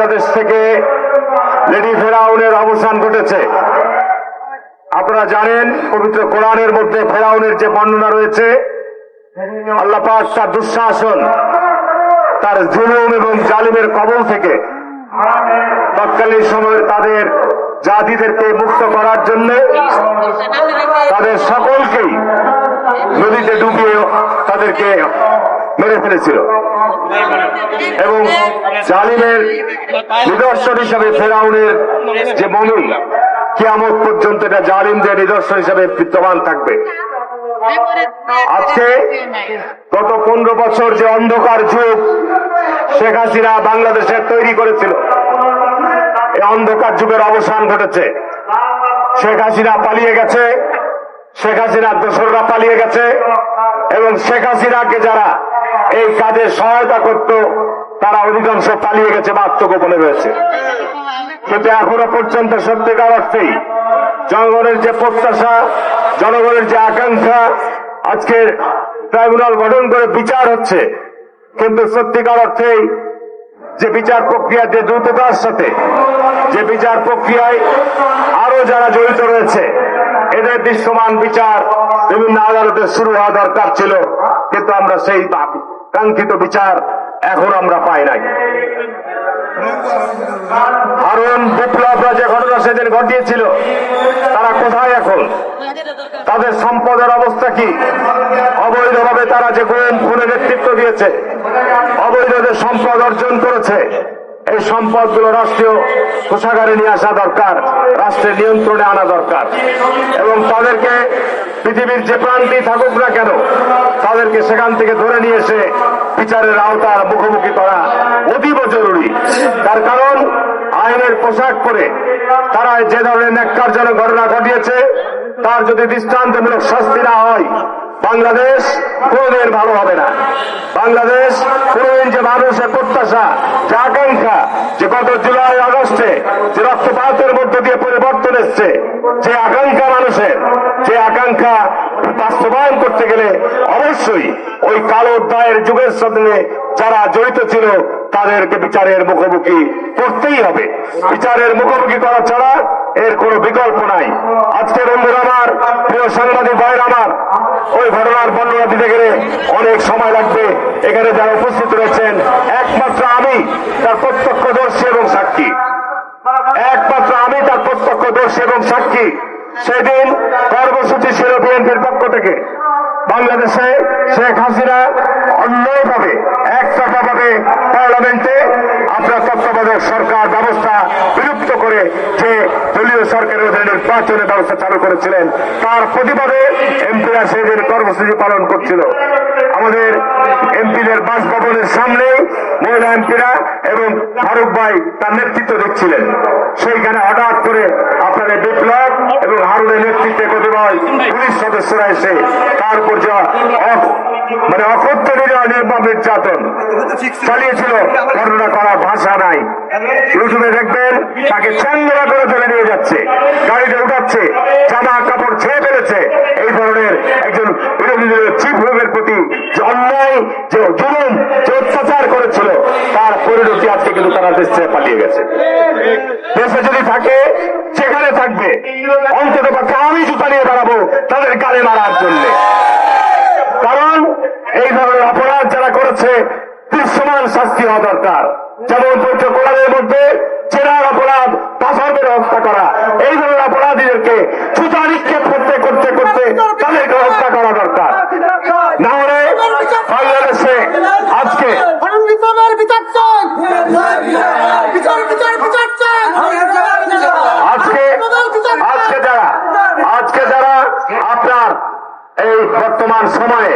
বাংলাদেশ থেকে লেডি ফেরাউনের অবসান ঘটেছে। আপনারা জানেন, পবিত্র কোরআনের মধ্যে ফেরাউনের যে বর্ণনা রয়েছে, আল্লাহ তার দুঃশাসন, তার জুলুম এবং জালিমের কবল থেকে তৎকালীন সময়ে তাদের জাতিদেরকে মুক্ত করার জন্য তাদের সকলকেই নদীতে ডুবিয়ে তাদেরকে মেরে ফেলেছিল। এবং জালিমের নিদর্শন হিসাবে ফেরাউনের যে মমি, কিয়ামত পর্যন্ত এটা জালিমদের নিদর্শন হিসাবে বিদ্যমান থাকবে। আজকে গত পনেরো বছর যে অন্ধকার যুগ, শেখ হাসিনা বাংলাদেশে তৈরি করেছিল। এই অন্ধকার যুগের অবসান ঘটেছে। শেখ হাসিনা পালিয়ে গেছে, শেখ হাসিনার দোসররা পালিয়ে গেছে, এবং শেখ হাসিনাকে যারা এই কাজে সহায়তা করত, তারা অধিকাংশ পালিয়ে গেছে, বা আত্মগোপনে রয়েছে। কিন্তু এখনও পর্যন্ত সত্যিকার অর্থেই জনগণের যে প্রত্যাশা, জনগণের যে আকাঙ্ক্ষা, আজকের ট্রাইব্যুনাল গঠন করে বিচার হচ্ছে, কিন্তু সত্যিকার অর্থেই যে বিচার প্রক্রিয়া যে দ্রুততার সাথে, যে বিচার প্রক্রিয়ায় আরও যারা জড়িত রয়েছে, এদের দৃশ্যমান বিচার বিভিন্ন আদালতে শুরু হওয়া দরকার ছিল, কিন্তু আমরা সেই কাঙ্ক্ষিত বিচার এখন আমরা পাই নাই। হারুন বিপ্লবরা যে ঘটনা সেদিন ঘটিয়েছিল, তারা কোথায় এখন? তাদের সম্পদের অবস্থা কি? অবৈধভাবে তারা যে গোয়েন খুনে নেতৃত্ব দিয়েছে অবৈধদের সম্পদ অর্জন করেছে এই সম্পদগুলো রাষ্ট্রীয় কোষাগারে নিয়ে আসা দরকার, রাষ্ট্রের নিয়ন্ত্রণে আনা দরকার। এবং তাদেরকে পৃথিবীর যে প্রান্তেই থাকুক না কেন, তাদেরকে সেখান থেকে ধরে নিয়ে এসে বিচারের আওতার মুখোমুখি করা অতীব জরুরি। তার কারণ, আইনের পোশাক পরে তারা যে ধরনের ন্যাক্কারজনক ঘটনা ঘটিয়েছে, তার যদি দৃষ্টান্তমূলক শাস্তি না হয়, বাংলাদেশ কোনদিন ভালো হবে না। বাংলাদেশ কোনদিন যে মানুষের প্রত্যাশা যে আকাঙ্ক্ষা যে গত জুলাই, আগস্টে যে রক্তপাতের মধ্য দিয়ে পরিবর্তন এসছে, যে আকাঙ্ক্ষা মানুষের, যে আকাঙ্ক্ষা বাস্তবায়ন করতে গেলে অবশ্যই ওই কালো অধ্যায়ের যুগের সঙ্গে যারা জড়িত ছিল, তাদেরকে বিচারের মুখোমুখি করতেই হবে। বিচারের মুখোমুখি করা ছাড়া এর কোনো বিকল্প নাই। আজকে বন্ধুরা আমার, প্রিয় সাংবাদিক ভাইয়ের আমার, ওই ঘটনার বর্ণনা দিতে গেলে অনেক সময় লাগবে। এখানে যারা উপস্থিত রয়েছেন একমাত্র আমি তার প্রত্যক্ষদর্শী এবং সাক্ষী। একমাত্র আমি তার প্রত্যক্ষদর্শী এবং সাক্ষী। সেদিন কর্মসূচি ছিল বিএনপির পক্ষ থেকে। বাংলাদেশে শেখ হাসিনা অন্যায়ভাবে, একতরফাভাবে পার্লামেন্টে আপনার তত্ত্বাবধায়ক সরকার ব্যবস্থা বিলুপ্ত করে যে দলীয় সরকারের অধীনে নির্বাচনের ব্যবস্থা চালু করেছিলেন, তার প্রতিবাদে এমপিরা সেদিন কর্মসূচি পালন করছিল। আমাদের এমপিদের বাসভবনের সামনে মহিলা এমপিরা এবং ফারুক ভাই তার নেতৃত্ব দিচ্ছিলেন সেইখানে হঠাৎ করে আপনাদের বিপ্লব এবং হারুনের নেতৃত্বে কতিপয় পুলিশ সদস্যরা এসে তার উপর যা মানে অকথ্য নির্মম নির্যাতন চালিয়েছিল, বর্ণনা করার ভাষা নাই। ইউটিউবে দেখবেন, তাকে চাঙ্গলা করে ধরে নিয়ে যাচ্ছে, গাড়িতে উঠাচ্ছে জামা কাপড় ছেড়ে ফেলেছে এই ধরনের একজন বিরোধী দলের চিফ হুইপের প্রতি যে অন্যায় যে জুলুম যে অত্যাচার করেছিল তার পরিণতি আজকে কিন্তু তারা দেশ ছেড়ে পালিয়ে গেছে। দেশে যদি থাকে, সেখানে থাকবে। অন্তত পক্ষে আমি জুতা নিয়ে দাঁড়াবো তাদের গালে মারার জন্য। কারণ এই ধরনের অপরাধ যারা করেছে, দৃশ্যমান শাস্তি হওয়া দরকার। যেমন পবিত্র কোরআনের মধ্যে, চেনার অপরাধ পাথরের হত্যা করা। এই ধরনের অপরাধীদেরকে জুতা নিক্ষেপ করতে করতে করতে তাদেরকে হত্যা করা দরকার না হলে বাংলাদেশে আজকে বিচার বিচার চাই বিচার বিচার বিচার চাই আজকে বর্তমান সময়ে